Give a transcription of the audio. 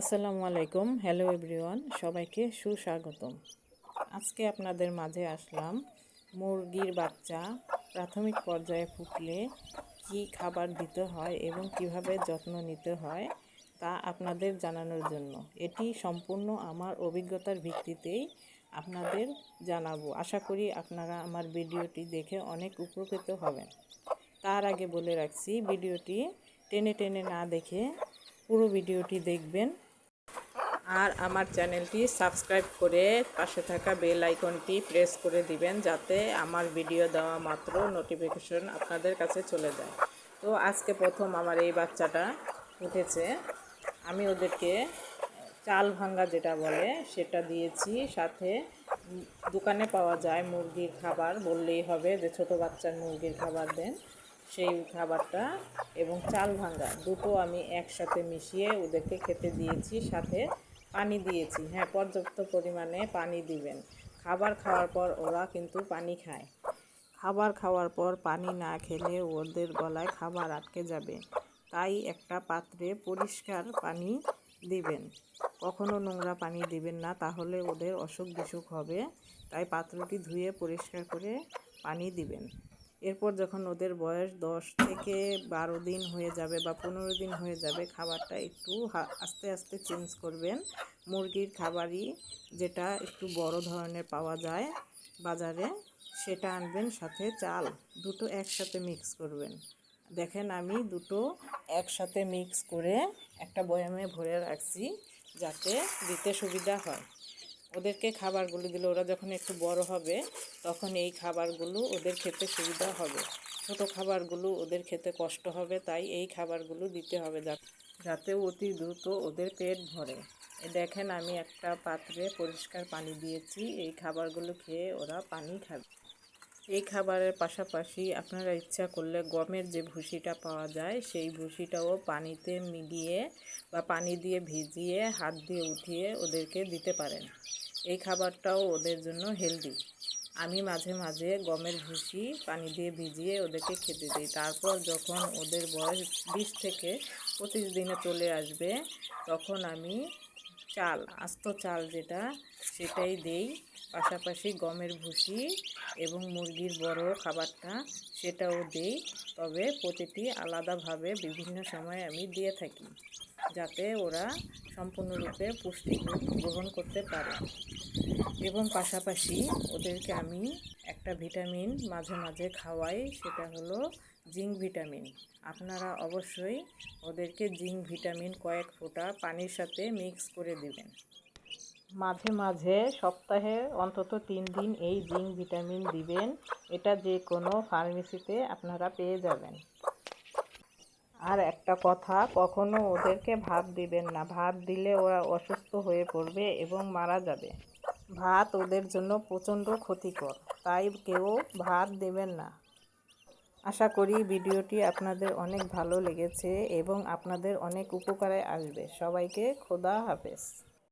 আসসালামু আলাইকুম। Hello everyone সবাইকে সুস্বাগতম। আজকে আপনাদের মাঝে আসলাম মুরগির বাচ্চা প্রাথমিক পর্যায়ে ফুটলে কি খাবার দিতে হয় এবং কীভাবে যত্ন নিতে হয় তা আপনাদের জানানোর জন্য। এটি সম্পূর্ণ আমার অভিজ্ঞতার ভিত্তিতেই আপনাদের জানাব। আশা করি আপনারা আমার ভিডিওটি দেখে অনেক উপকৃত হবেন। তার আগে বলে রাখছি, ভিডিওটি টেনে টেনে না দেখে পুরো ভিডিওটি দেখবেন। আর আমার চ্যানেলটি সাবস্ক্রাইব করে পাশে থাকা বেল আইকনটি প্রেস করে দিবেন যাতে আমার ভিডিও দেওয়া মাত্র নোটিফিকেশন আপনাদের কাছে চলে যায়। তো আজকে প্রথম আমার এই বাচ্চাটা উঠেছে। আমি ওদেরকে চাল ভাঙ্গা যেটা বলে সেটা দিয়েছি। সাথে দোকানে পাওয়া যায় মুরগির খাবার। বললেই হবে যে ছোট বাচ্চার মুরগির খাবার দেন। সেই খাবারটা এবং চাল ভাঙ্গা দুটো আমি একসাথে মিশিয়ে ওদেরকে খেতে দিয়েছি। সাথে পানি দিয়েছি। হ্যাঁ পর্যাপ্ত পরিমাণে পানি দিবেন। খাবার খাওয়ার পর ওরা কিন্তু পানি খায়। খাবার খাওয়ার পর পানি না খেলে ওদের গলায় খাবার আটকে যাবে। তাই একটা পাত্রে পরিষ্কার পানি দিবেন। কখনো নোংরা পানি দিবেন না, তাহলে ওদের অসুখ বিসুখ হবে। তাই পাত্রটি ধুয়ে পরিষ্কার করে পানি দিবেন। এরপর যখন ওদের বয়স দশ থেকে বারো দিন হয়ে যাবে বা পনেরো দিন হয়ে যাবে, খাবারটা একটু আস্তে আস্তে চেঞ্জ করবেন। মুরগির খাবারই যেটা একটু বড় ধরনের পাওয়া যায় বাজারে, সেটা আনবেন সাথে চাল। দুটো একসাথে মিক্স করবেন। দেখেন আমি দুটো একসাথে মিক্স করে একটা বয়ামে ভরে রাখছি যাতে দিতে সুবিধা হয়। ওদেরকে খাবারগুলো দিলে ওরা যখন একটু বড় হবে, তখন এই খাবারগুলো ওদের খেতে সুবিধা হবে। ছোট খাবারগুলো ওদের খেতে কষ্ট হবে, তাই এই খাবারগুলো দিতে হবে যাতে অতি দ্রুত ওদের পেট ভরে। দেখেন আমি একটা পাত্রে পরিষ্কার পানি দিয়েছি, এই খাবারগুলো খেয়ে ওরা পানি খাবে। এই খাবারের পাশাপাশি আপনারা ইচ্ছা করলে গমের যে ভুসিটা পাওয়া যায়, সেই ভুসিটাও পানিতে মিলিয়ে বা পানি দিয়ে ভিজিয়ে হাত দিয়ে উঠিয়ে ওদেরকে দিতে পারেন। এই খাবারটাও ওদের জন্য হেলদি আমি মাঝে মাঝে গমের ভুসি পানি দিয়ে ভিজিয়ে ওদেরকে খেতে দিই। তারপর যখন ওদের বয়স বিশ থেকে পঁচিশ দিনে চলে আসবে, তখন আমি চাল, আস্ত চাল যেটা, সেটাই দেই। পাশাপাশি গমের ভুসি এবং মুরগির বড় খাবারটা সেটাও দেই। তবে প্রতিটি আলাদাভাবে বিভিন্ন সময় আমি দিয়ে থাকি। যাতে ওরা সম্পূর্ণরূপে পুষ্টি গ্রহণ করতে পারে। এবং পাশাপাশি ওদেরকে আমি একটা ভিটামিন মাঝে মাঝে খাওয়াই, সেটা হলো জিঙ্ক ভিটামিন। আপনারা অবশ্যই ওদেরকে জিঙ্ক ভিটামিন কয়েক ফোঁটা পানির সাথে মিক্স করে দিবেন। মাঝে মাঝে সপ্তাহে অন্তত তিন দিন এই জিঙ্ক ভিটামিন দিবেন। এটা যে কোনো ফার্মেসিতে আপনারা পেয়ে যাবেন। আর একটা কথা, কখনো ওদেরকে ভাত দিবেন না। ভাত দিলে ওরা অসুস্থ হয়ে পড়বে এবং মারা যাবে। ভাত ওদের জন্য প্রচণ্ড ক্ষতিকর, তাই কেউ ভাত দেবেন না। আশা করি ভিডিওটি আপনাদের অনেক ভালো লেগেছে এবং আপনাদের অনেক উপকারে আসবে। সবাইকে খোদা হাফেজ।